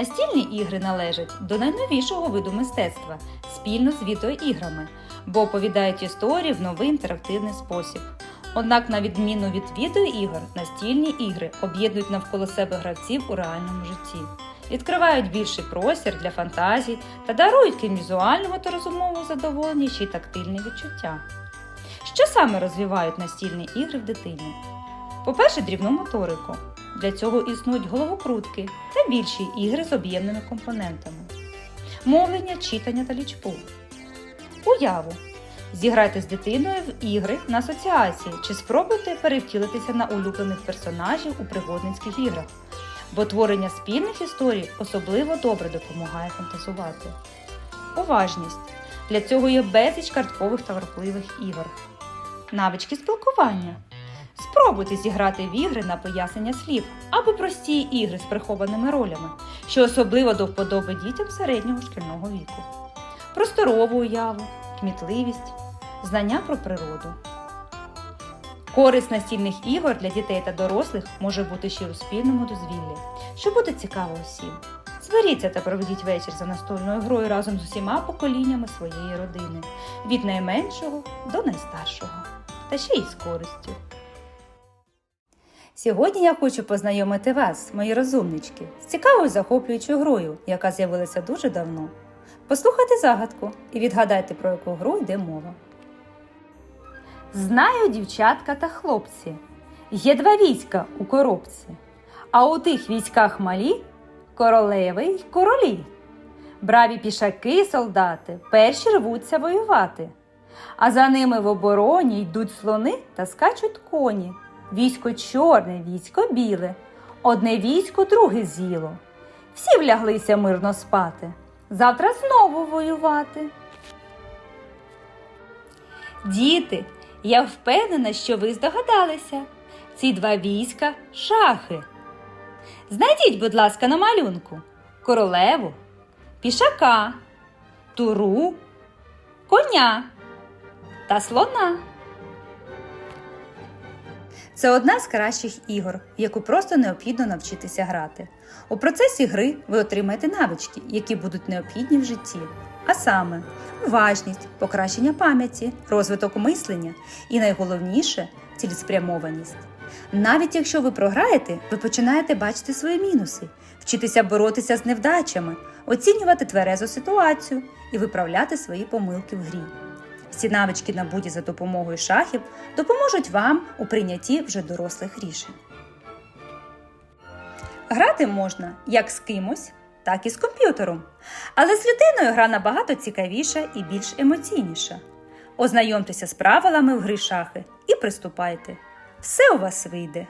Настільні ігри належать до найновішого виду мистецтва спільно з відеоіграми, бо оповідають історії в новий інтерактивний спосіб. Однак, на відміну від відеоігор, настільні ігри об'єднують навколо себе гравців у реальному житті, відкривають більший простір для фантазій та дарують крім візуального та розумового задоволення ще й тактильні відчуття. Що саме розвивають настільні ігри в дитині? По-перше, дрібну моторику. Для цього існують головокрутки та більші ігри з об'ємними компонентами, мовлення, читання та лічбу. Уяву. Зіграйте з дитиною в ігри на асоціації чи спробуйте перевтілитися на улюблених персонажів у пригодницьких іграх, бо творення спільних історій особливо добре допомагає фантазувати. Уважність. Для цього є безліч карткових та варпливих ігор. Навички спілкування. Спробуйте зіграти в ігри на пояснення слів або прості ігри з прихованими ролями, що особливо до вподоби дітям середнього шкільного віку. Просторову уяву, кмітливість, знання про природу. Користь настільних ігор для дітей та дорослих може бути ще у спільному дозвіллі, що буде цікаво усім. Зберіться та проведіть вечір за настольною грою разом з усіма поколіннями своєї родини, від найменшого до найстаршого, та ще й з користю. Сьогодні я хочу познайомити вас, мої розумнички, з цікавою захоплюючою грою, яка з'явилася дуже давно. Послухайте загадку і відгадайте, про яку гру йде мова. Знаю, дівчатка та хлопці, є два війська у коробці, а у тих військах малі королеви й королі. Браві пішаки, солдати, перші рвуться воювати. А за ними в обороні йдуть слони та скачуть коні. Військо чорне, військо біле, одне військо друге з'їло. Всі вляглися мирно спати. Завтра знову воювати. Діти, я впевнена, що ви здогадалися. Ці два війська шахи. Знайдіть, будь ласка, на малюнку королеву, пішака, туру, коня та слона. Це одна з кращих ігор, в яку просто необхідно навчитися грати. У процесі гри ви отримаєте навички, які будуть необхідні в житті. А саме уважність, покращення пам'яті, розвиток мислення і найголовніше цілеспрямованість. Навіть якщо ви програєте, ви починаєте бачити свої мінуси, вчитися боротися з невдачами, оцінювати тверезу ситуацію і виправляти свої помилки в грі. Всі навички набуті за допомогою шахів допоможуть вам у прийнятті вже дорослих рішень. Грати можна як з кимось, так і з комп'ютером. Але з людиною гра набагато цікавіша і більш емоційніша. Ознайомтеся з правилами в гри шахи і приступайте. Все у вас вийде.